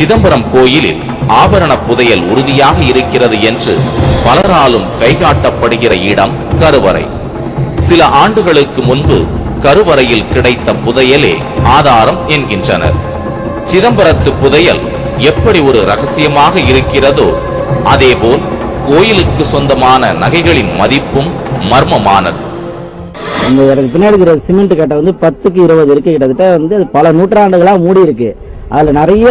சிதம்பரம் கோயிலில் ஆபரண புதையல் உறுதியாக இருக்கிறது என்று பலராலும் கைகாட்டப்படுகிற இடம் கருவறை. சில ஆண்டுகளுக்கு முன்பு கருவறையில் கிடைத்த புதையலே ஆதாரம் என்கின்றனர். சிதம்பரத்து புதையல் எப்படி ஒரு ரகசியமாக இருக்கிறதோ அதேபோல் கோயிலுக்கு சொந்தமான நகைகளின் மதிப்பும் மர்மமானது. இந்த எனக்கு பின்னாடி இருக்கிற சிமெண்ட் கட்டை வந்து பத்துக்கு இருபது இருக்கு. கிட்டத்தட்ட வந்து பல நூற்றாண்டுகளா மூடி இருக்கு அதுல நிறைய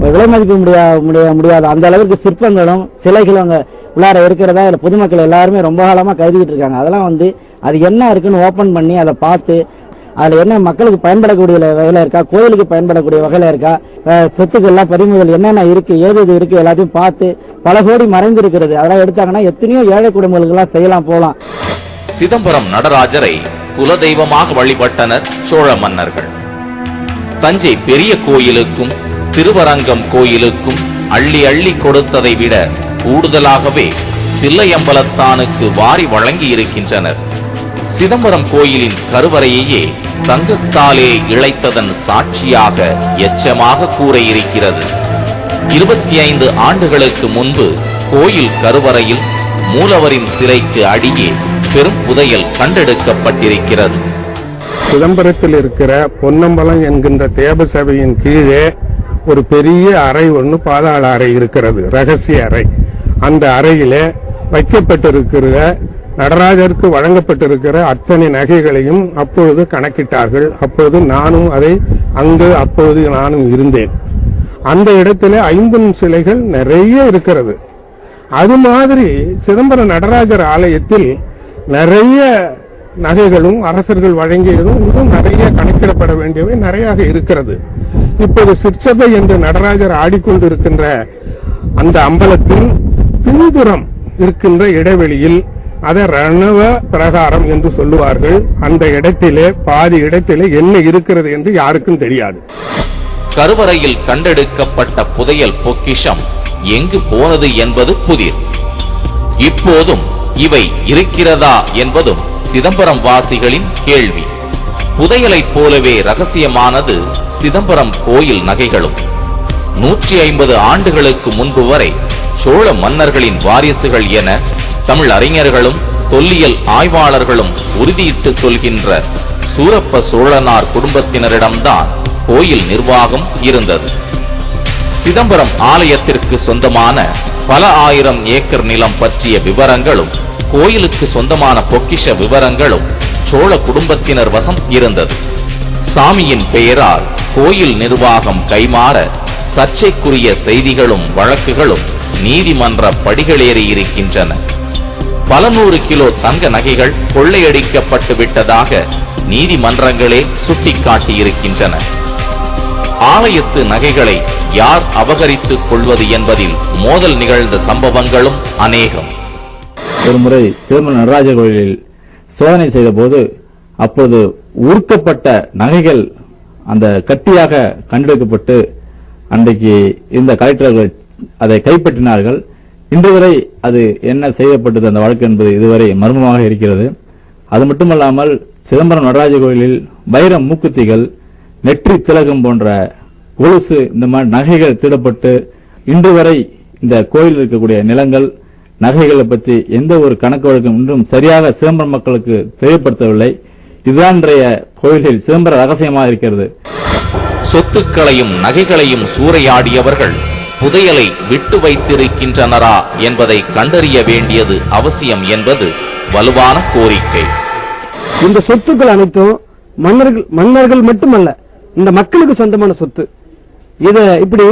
விலை மதிப்பு முடியா முடிய முடியாத அந்த அளவுக்கு சிற்பங்களும் சிலைகளும் அங்க உள்ளார இருக்கிறதா இல்லை பொதுமக்கள் எல்லாருமே ரொம்ப காலமா கருதிக்கிட்டு இருக்காங்க. அதெல்லாம் வந்து அது என்ன இருக்குன்னு ஓப்பன் பண்ணி அதை பார்த்து அதுல என்ன மக்களுக்கு பயன்படக்கூடிய வகையில இருக்கா? கோயிலுக்கு பயன்படக்கூடிய வகையில இருக்கா? சொத்துக்கள்லாம் பறிமுதல் என்னென்ன இருக்கு ஏது எது இருக்கு எல்லாத்தையும் பார்த்து பல கோடி மறைந்திருக்கிறது. அதெல்லாம் எடுத்தாங்கன்னா எத்தனையோ ஏழை குடும்பங்களுக்கெல்லாம் செய்யலாம் போகலாம். சிதம்பரம் நடராஜரை குலதெய்வமாக வழிபட்டனர் சோழ மன்னர்கள். தஞ்சை பெரிய கோயிலுக்கும் திருவரங்கம் கோயிலுக்கும் அள்ளி அள்ளி கொடுத்ததை விட கூடுதலாகவே தில்லையம்பலத்தானுக்கு வாரி வழங்கி இருக்கின்றனர் சிதம்பரம் கோயிலின் கருவறையையே தங்கத்தாலே இழைத்ததன் சாட்சியாக எச்சமாக கூற இருக்கிறது இருபத்தி ஐந்து ஆண்டுகளுக்கு முன்பு கோயில் கருவறையில் மூலவரின் சிலைக்கு அடியே பெரும் புதையல் கண்டெடுக்கப்பட்டிருக்கிறது. சிதம்பரத்தில் இருக்கிற பொன்னம்பலம் என்கின்ற தேவசபையின் கீழே ஒரு பெரிய அறை ஒன்று பாதாள அறை இருக்கிறது ரகசிய அறை. அந்த அறையில வைக்கப்பட்டிருக்கிற நடராஜருக்கு வழங்கப்பட்டிருக்கிற அத்தனை நகைகளையும் அப்பொழுது கணக்கிட்டார்கள். அப்பொழுது நானும் அதை அங்கு அப்பொழுது நானும் இருந்தேன். அந்த இடத்துல ஐம்பொன் சிலைகள் நிறைய இருக்கிறது. அது மாதிரி சிதம்பரம் நடராஜர் ஆலயத்தில் நிறைய நகைகளும் அரசர்கள் வழங்கியதும் இன்னும் நிறைய கணக்கிடப்பட வேண்டியவை நிறைய இருக்கிறது. இப்போது சிற்சபை என்று நடராஜர் ஆடிக்கொண்டிருக்கின்ற அந்த அம்பலத்தின் பின்புறம் இருக்கின்ற இடைவெளியில் அதை ரணவ பிரகாரம் என்று சொல்லுவார்கள். அந்த இடத்திலே பாதி இடத்திலே என்ன இருக்கிறது என்று யாருக்கும் தெரியாது. கருவறையில் கண்டெடுக்கப்பட்ட புதையல் பொக்கிஷம் எங்கு போனது என்பது புதிர். இப்போதும் இவை இருக்கிறதா என்பதும் சிதம்பரம் வாசிகளின் கேள்வி. புதையலைப் போலவே ரகசியமானது சிதம்பரம் கோயில் நகைகளும். நூற்றி ஐம்பது ஆண்டுகளுக்கு முன்பு வரை சோழ மன்னர்களின் வாரிசுகள் என தமிழ் அறிஞர்களும் தொல்லியல் ஆய்வாளர்களும் உறுதியிட்டு சொல்கின்ற சூரப்ப சோழனார் குடும்பத்தினரிடம்தான் கோயில் நிர்வாகம் இருந்தது. சிதம்பரம் ஆலயத்திற்கு சொந்தமான பல ஆயிரம் ஏக்கர் நிலம் பற்றிய விவரங்களும் கோயிலுக்கு சொந்தமான பொக்கிஷ விவரங்களும் சோழ குடும்பத்தினர் வசம் இருந்தது. சாமியின் பெயரால் கோயில் நிர்வாகம் கைமாற சர்ச்சைக்குரிய செய்திகளும் வழக்குகளும் நீதிமன்ற படிகளேறி இருக்கின்றன. பல நூறு கிலோ தங்க நகைகள் கொள்ளையடிக்கப்பட்டு விட்டதாக நீதிமன்றங்களே சுட்டிக்காட்டியிருக்கின்றன ஆலயத்து நகைகளை யார் அபகரித்துக் கொள்வது என்பதில் மோதல் நிகழ்ந்த சம்பவங்களும் அநேகம். ஒருமுறை நடராஜ கோயிலில் சோதனை செய்தபோது அப்போது உருக்கப்பட்ட நகைகள் அந்த கட்டியாக கண்டெடுக்கப்பட்டு அன்றைக்கு இந்த கலெக்டர்கள் அதை கைப்பற்றினார்கள். இன்று வரை அது என்ன செய்யப்பட்டது அந்த வழக்கு என்பது இதுவரை மர்மமாக இருக்கிறது. அது மட்டுமல்லாமல் சிதம்பரம் நடராஜர் கோயிலில் வைர மூக்குத்திகள் நெற்றி திலகம் போன்ற கொலுசு இந்த மாதிரி நகைகள் திருடப்பட்டு இன்று வரை இந்த கோயில் இருக்கக்கூடிய நிலங்கள் நகைகளை பற்றி எந்த ஒரு கணக்கு வழக்கம் இன்றும் சரியாக சிதம்பரம் மக்களுக்கு தெரியப்படுத்தவில்லை. இதுதான் இன்றைய கோயிலில் சிதம்பர ரகசியமாக இருக்கிறது. சொத்துக்களையும் நகைகளையும் சூறையாடியவர்கள் புதையலை விட்டு வைத்திருக்கின்றனரா என்பதை கண்டறிய வேண்டியது அவசியம் என்பது வலுவான கோரிக்கை. இந்த சொத்துக்கள் அனைத்தும் மன்னர்கள் மன்னர்கள் மட்டுமல்ல இந்த மக்களுக்கு சொந்தமான சொத்து. இத இப்படி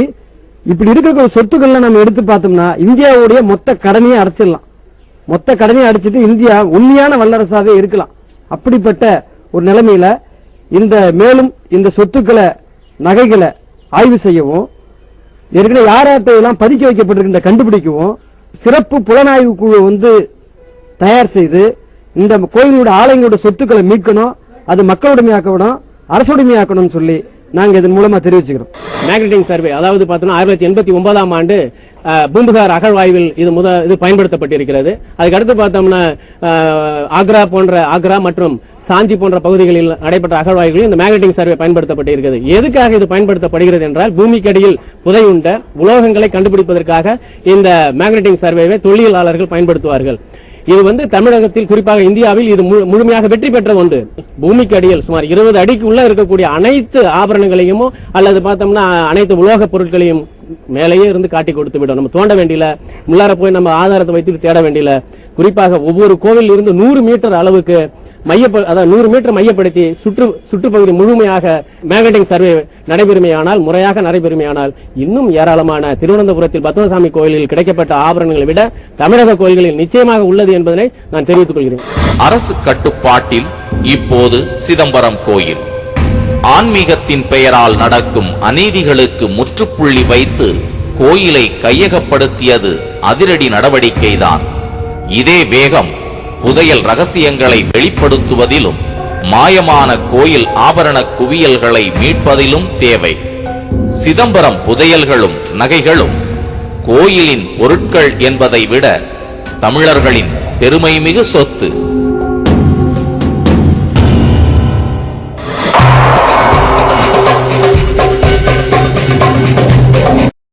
இப்படி இருக்கிற சொத்துக்கள்லாம் நம்ம எடுத்து பார்த்தோம்னா இந்தியாவுடைய மொத்த கடனையே அடைச்சிடலாம். மொத்த கடனையும் அடைச்சிட்டு இந்தியா உண்மையான வல்லரசாகவே இருக்கலாம். அப்படிப்பட்ட ஒரு நிலைமையில இந்த மேலும் இந்த சொத்துக்களை நகைகளை ஆய்வு செய்யவும் ஏற்கனவே யார் யார்கிட்ட பதுக்கி வைக்கப்பட்டிருக்கின்ற கண்டுபிடிக்கவும் சிறப்பு புலனாய்வு குழு வந்து தயார் செய்து இந்த கோயிலோட ஆலயங்களோட சொத்துக்களை மீட்கணும் அது மக்களுடைமையாக்கணும் அரசுடைமையாக்கணும்னு சொல்லி நாங்க இதன் மூலமா தெரிவிச்சுக்கிறோம். மேக்னட்டிங் சர்வே அதாவது பார்த்தோம்னா ஆயிரத்தி தொள்ளாயிரத்தி எண்பத்தி ஒன்பதாம் ஆண்டு பூம்புகார் அகழ்வாய்வில் இது முத இது பயன்படுத்தப்பட்டிருக்கிறது. அதுக்கு அடுத்து பார்த்தோம்னா ஆக்ரா போன்ற ஆக்ரா மற்றும் சாஞ்சி போன்ற பகுதிகளில் நடைபெற்ற அகழ்வாய்வுகளில் இந்த மேக்னட்டிங் சர்வே பயன்படுத்தப்பட்டிருக்கிறது. எதுக்காக இது பயன்படுத்தப்படுகிறது என்றால் பூமிக்கடியில் புதையுண்ட உலோகங்களை கண்டுபிடிப்பதற்காக இந்த மேக்னட்டிங் சர்வேவை தொழிலாளர்கள் பயன்படுத்துவார்கள். இது வந்து தமிழகத்தில் குறிப்பாக இந்தியாவில் இது முழு- முழுமையாக வெற்றி பெற்ற ஒன்று. பூமிக்கு அடியில் சுமார் இருபது அடிக்கு உள்ள இருக்கக்கூடிய அனைத்து ஆபரணங்களையும் அல்லது பார்த்தோம்னா அனைத்து உலோகப் பொருட்களையும் மேலேயே இருந்து காட்டி கொடுத்து விடும். நம்ம தோண்ட வேண்டியில உள்ளார போய் நம்ம ஆதாரத்தை வைத்து தேட வேண்டியில குறிப்பாக ஒவ்வொரு கோவில் இருந்து நூறு மீட்டர் அளவுக்கு மைய அதாவது நூறு மீட்டர் மையப்படுத்தி சுற்று சுற்றுப்பகுதி முழுமையாக மேகட்டிங் சர்வே நடைபெறுமையானால் முறையாக நடைபெறுமையானால் இன்னும் ஏராளமான திருவனந்தபுரத்தில் பத்மசாமி கோயிலில் கிடைக்கப்பட்ட ஆபரணங்களை விட தமிழக கோயில்களில் நிச்சயமாக உள்ளது என்பதனை நான் தெரிவித்துக் கொள்கிறேன். அரசு கட்டுப்பாட்டில் இப்போது சிதம்பரம் கோயில். ஆன்மீகத்தின் பெயரால் நடக்கும் அநீதிகளுக்கு முற்றுப்புள்ளி வைத்து கோயிலை கையகப்படுத்தியது அதிரடி நடவடிக்கைதான். இதே வேகம் புதையல் ரகசியங்களை வெளிப்படுத்துவதிலும் மாயமான கோயில் ஆபரண குவியல்களை மீட்பதிலும் தேவை. சிதம்பரம் புதையல்களும் நகைகளும் கோயிலின் பொருட்கள் என்பதை விட தமிழர்களின் பெருமைமிகு சொத்து.